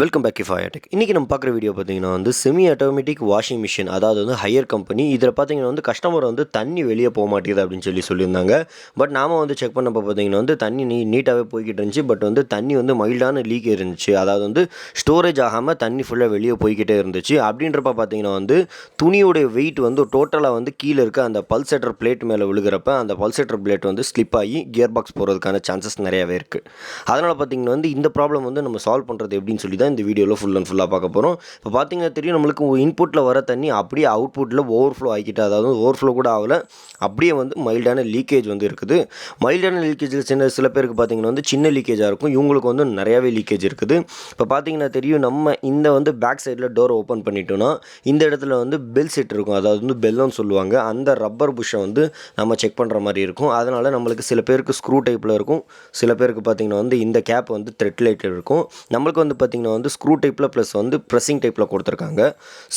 Welcome back to இன்றைக்கி நம்ம பார்க்குற வீடியோ பார்த்தீங்கன்னா வந்து செமி ஆட்டோமேட்டிக் வாஷிங் மிஷின் அதாவது வந்து ஹையர் கம்பெனி இதில் பார்த்தீங்கன்னா வந்து கஸ்டமர் வந்து தண்ணி வெளியே போக மாட்டேங்குது அப்படின்னு சொல்லி சொல்லியிருந்தாங்க. பட் நாம வந்து செக் பண்ணப்போ பார்த்தீங்கன்னா வந்து தண்ணி நீ நீட்டாகவே போய்கிட்டு இருந்துச்சு. பட் வந்து தண்ணி வந்து மைல்டான லீக் இருந்துச்சு. அதாவது வந்து ஸ்டோரேஜ் ஆகாமல் தண்ணி ஃபுல்லாக வெளியே போய்கிட்டே இருந்துச்சு. அப்படின்றப்ப பார்த்தீங்கன்னா வந்து துணியோடைய வெயிட் வந்து டோட்டலாக வந்து கீழே இருக்க அந்த பல்செட்டர் பிளேட் மேலே விழுகிறப்ப அந்த பல்செட்டர் பிளேட் வந்து ஸ்லிப் ஆகி கியர் பாக்ஸ் போகிறதுக்கான சான்சஸ் நிறையாவே இருக்குது அதனால் பார்த்தீங்கன்னா வந்து இந்த ப்ராப்ளம் வந்து நம்ம சால்வ் பண்ணுறது எப்படின்னு சொல்லி தான் இந்த வீடியோவில் ஃபுல் அண்ட் ஃபுல்லாக பார்க்க போகிறோம் இப்போ பார்த்தீங்கன்னா தெரியும் நம்மளுக்கு இன்புட்டில் வர தண்ணி அப்படியே அவுட்புட்டில் ஓவர்ஃப்ளோ ஆகிக்கிட்டு அதாவது ஓவர்ஃப்ளோ கூட ஆகலை. அப்படியே வந்து மைல்டான லீக்கேஜ் வந்து இருக்குது. மைல்டான லீக்கேஜில் சின்ன சில பேருக்கு பார்த்தீங்கன்னா வந்து சின்ன லீக்கேஜாக இருக்கும். இவங்களுக்கு வந்து நிறையாவே லீக்கேஜ் இருக்குது. இப்போ பார்த்தீங்கன்னா தெரியும் நம்ம இந்த வந்து பேக் சைடில் டோர் ஓப்பன் பண்ணிட்டோம்னா இந்த இடத்துல வந்து பெல் செட் இருக்கும். அதாவது வந்து பெல்லுன்னு சொல்லுவாங்க. அந்த ரப்பர் புஷ்ஷை வந்து நம்ம செக் பண்ணுற மாதிரி இருக்கும். அதனால் நம்மளுக்கு சில பேருக்கு ஸ்க்ரூ டைப்பில் இருக்கும். சில பேருக்கு பார்த்தீங்கன்னா வந்து இந்த கேப் வந்து த்ரெட் லைட்டட் இருக்கும். நம்மளுக்கு வந்து பார்த்தீங்கன்னா வந்து ஸ்க்ரூ டைப்பில் ப்ளஸ் வந்து ப்ரெஸ்ஸிங் டைப்பில் கொடுத்துருக்காங்க.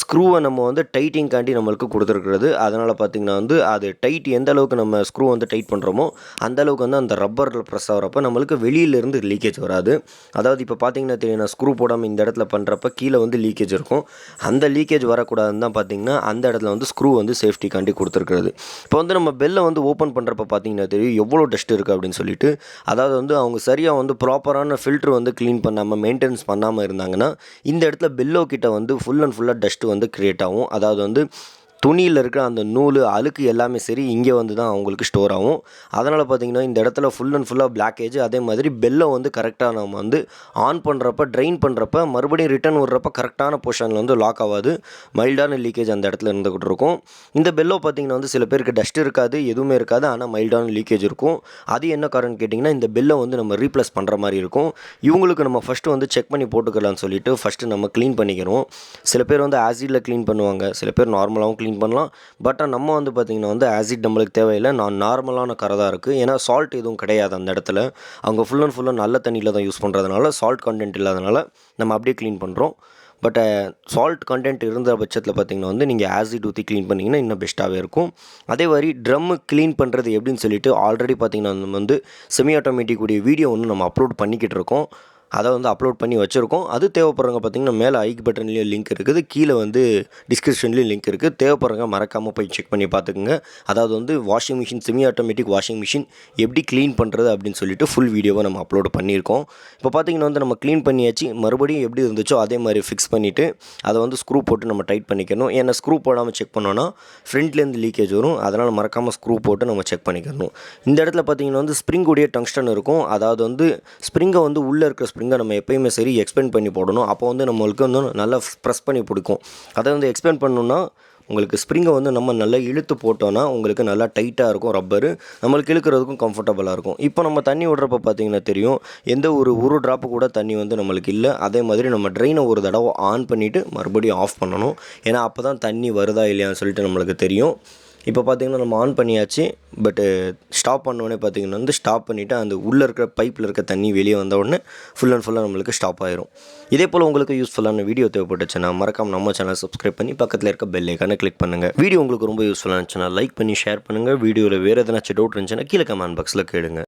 ஸ்க்ரூவை நம்ம வந்து டைட்டிங்காண்டி நம்மளுக்கு கொடுத்துருக்குறது. அதனால் பார்த்தீங்கன்னா வந்து அது டைட் எந்த அளவுக்கு நம்ம ஸ்க்ரூ வந்து டைட் பண்ணுறோமோ அந்த அளவுக்கு வந்து அந்த ரப்பரில் ப்ரெஸ் ஆகிறப்ப நம்மளுக்கு வெளியிலேருந்து லீக்கேஜ் வராது. அதாவது இப்போ பார்த்தீங்கன்னா தெரியும் நான் ஸ்க்ரூ போடாமல் இந்த இடத்துல பண்ணுறப்ப கீழே வந்து லீக்கேஜ் இருக்கும். அந்த லீக்கேஜ் வரக்கூடாதுன்னு தான் பார்த்தீங்கன்னா அந்த இடத்துல வந்து ஸ்க்ரூ வந்து சேஃப்டிக்காண்டி கொடுத்துருக்குறது. இப்போ வந்து நம்ம பெல்லை வந்து ஓப்பன் பண்ணுறப்ப பார்த்தீங்கன்னா தெரியும் எவ்வளோ டஸ்ட் இருக்குது அப்படின்னு சொல்லிட்டு. அதாவது வந்து அவங்க சரியாக வந்து ப்ராப்பரான ஃபில்ட்ரு வந்து க்ளீன் பண்ணாமல் மெயின்டெனன்ஸ் பண்ணாமல் இருந்தாங்கன்னா இந்த இடத்துல பெல்லோ கிட்ட வந்து ஃபுல் அண்ட் ஃபுல்லாக டஸ்ட்டு வந்து க்ரியேட் ஆகும். அதாவது வந்து துணியில் இருக்கிற அந்த நூல் அழுக்கு எல்லாமே சரி இங்கே வந்து தான் அவங்களுக்கு ஸ்டோர் ஆகும். அதனால் பார்த்தீங்கன்னா இந்த இடத்துல ஃபுல் அண்ட் ஃபுல்லாக பிளாக்கேஜ் அதே மாதிரி பெல்லை வந்து கரெக்டாக நம்ம வந்து ஆன் பண்ணுறப்ப ட்ரைன் பண்ணுறப்ப மறுபடியும் ரிட்டர்ன் விடுறப்ப கரெக்டான போர்ஷனில் வந்து லாக் ஆகாது. மைல்டான லீக்கேஜ் அந்த இடத்துல இருந்துக்கிட்டு இருக்கும். இந்த பெல்லோ பார்த்தீங்கன்னா வந்து சில பேருக்கு டஸ்ட் இருக்காது எதுவுமே இருக்காது ஆனால் மைல்டான லீக்கேஜ் இருக்கும். அது என்ன காரணம் கேட்டிங்கன்னா இந்த பெல்லை வந்து நம்ம ரீப்ளேஸ் பண்ணுற மாதிரி இருக்கும். இவங்களுக்கு நம்ம ஃபஸ்ட்டு வந்து செக் பண்ணி போட்டுக்கலாம்னு சொல்லிட்டு ஃபஸ்ட்டு நம்ம க்ளீன் பண்ணிக்கிறோம். சில பேர் வந்து ஆசிடில் க்ளீன் பண்ணுவாங்க. சில பேர் நார்மலாகவும் க்ளீன் பண்ணலாம். பட் நம்ம வந்து பார்த்திங்கன்னா வந்து ஆசிட் நம்மளுக்கு தேவையில்லை. நான் நார்மலான கரை தான் இருக்குது ஏன்னா சால்ட் எதுவும் கிடையாது அந்த இடத்துல. அவங்க ஃபுல் அண்ட் ஃபுல்லாக நல்ல தண்ணியில் தான் யூஸ் பண்ணுறதுனால சால்ட் கண்டென்ட் இல்லாதனால நம்ம அப்படியே க்ளீன் பண்ணுறோம் பட் சால்ட் கண்டென்ட் இருந்த பட்சத்தில் பார்த்தீங்கன்னா வந்து நீங்கள் ஆசிட் ஊற்றி க்ளீன் பண்ணிங்கன்னா இன்னும் பெஸ்ட்டாகவே இருக்கும். அதே மாதிரி ட்ரம்மு க்ளீன் பண்ணுறது எப்படின்னு சொல்லிட்டு ஆல்ரெடி பார்த்தீங்கன்னா நம்ம வந்து செமி ஆட்டோமேட்டிக் உடைய வீடியோ ஒன்று நம்ம அப்லோட் பண்ணிக்கிட்டு இருக்கோம். அதை வந்து அப்லோட் பண்ணி வச்சுருக்கோம். அது தேவைப்படுறவங்க பார்த்தீங்கன்னா மேலே ஐக் பட்டன்லேயும் லிங்க் இருக்குது. கீழே வந்து டிஸ்கிரிப்ஷன்லேயும் லிங்க் இருக்குது. தேவைப்படுறவங்க மறக்காமல் போய் செக் பண்ணி பார்த்துக்குங்க. அதாவது வந்து washing machine semi automatic washing machine எப்படி க்ளீன் பண்ணுறது அப்படின்னு சொல்லிட்டு ஃபுல் வீடியோவை நம்ம அப்லோட் பண்ணியிருக்கோம். இப்போ பார்த்தீங்கன்னா வந்து நம்ம க்ளீன் பண்ணியாச்சு. மறுபடியும் எப்படி இருந்துச்சோ அதே மாதிரி ஃபிக்ஸ் பண்ணிவிட்டு அதை வந்து ஸ்க்ரூ போட்டு நம்ம டைட் பண்ணிக்கணும். ஏன்னா ஸ்க்ரூ போடாமல் செக் பண்ணோன்னா ஃப்ரண்ட்லேருந்து லீக்கேஜ் வரும். அதனால் மறக்காமல் ஸ்க்ரூ போட்டு நம்ம செக் பண்ணிக்கணும். இந்த இடத்துல பார்த்தீங்கன்னா வந்து ஸ்ப்ரிங் உடைய டங்ஸ்டன் இருக்கும். அதாவது வந்து ஸ்ப்ரிங்கை வந்து உள்ளே இருக்கிற ஸ்ப்ரிங்கை நம்ம எப்பயுமே சரி எக்ஸ்பெண்ட் பண்ணி போடணும். அப்போ வந்து நம்மளுக்கு வந்து நல்லா ப்ரெஸ் பண்ணி பிடிக்கும். அதை வந்து எக்ஸ்பெண்ட் பண்ணணுன்னா உங்களுக்கு ஸ்ப்ரிங்கை வந்து நம்ம நல்லா இழுத்து போட்டோன்னா உங்களுக்கு நல்லா டைட்டாக இருக்கும் ரப்பரு நம்மளுக்கு இழுக்கிறதுக்கும் கம்ஃபர்டபுளாக இருக்கும். இப்போ நம்ம தண்ணி விடுறப்ப பார்த்தீங்கன்னா தெரியும் எந்த ஒரு ஒரு ட்ராப்பு கூட தண்ணி வந்து நம்மளுக்கு இல்லை. அதே மாதிரி நம்ம ட்ரெயினை ஒரு தடவை ஆன் பண்ணிவிட்டு மறுபடியும் ஆஃப் பண்ணணும். ஏன்னா அப்போ தான் தண்ணி வருதா இல்லையான்னு சொல்லிட்டு நம்மளுக்கு தெரியும். இப்போ பார்த்திங்கன்னா நம்ம ஆன் பண்ணியாச்சு பட்டு ஸ்டாப் பண்ணோடனே பார்த்தீங்கன்னா வந்து ஸ்டாப் பண்ணிவிட்டு அந்த உள்ளே இருக்கிற பைப்பில் இருக்க தண்ணி வெளியே வந்த உடனே ஃபுல் அண்ட் ஃபுல்லாக நம்மளுக்கு ஸ்டாப் ஆயிரும். இதே போல் உங்களுக்கு யூஸ்ஃபுல்லான வீடியோ தேவைப்பட்டுச்சுன்னா மறக்காமல் நம்ம சேனல் சப்ஸ்கிரைப் பண்ணி பக்கத்தில் இருக்க பெல் ஐக்கானை கிளிக் பண்ணுங்கள் வீடியோ உங்களுக்கு ரொம்ப யூஸ்ஃபுல்லாக இருந்துச்சுன்னா லைக் பண்ணி ஷேர் பண்ணுங்கள் வீடியோவில் வேறு எதனாச்சும் டவுட் இருந்துச்சுன்னா கீழே கமெண்ட் பாக்ஸில் கேளுங்க.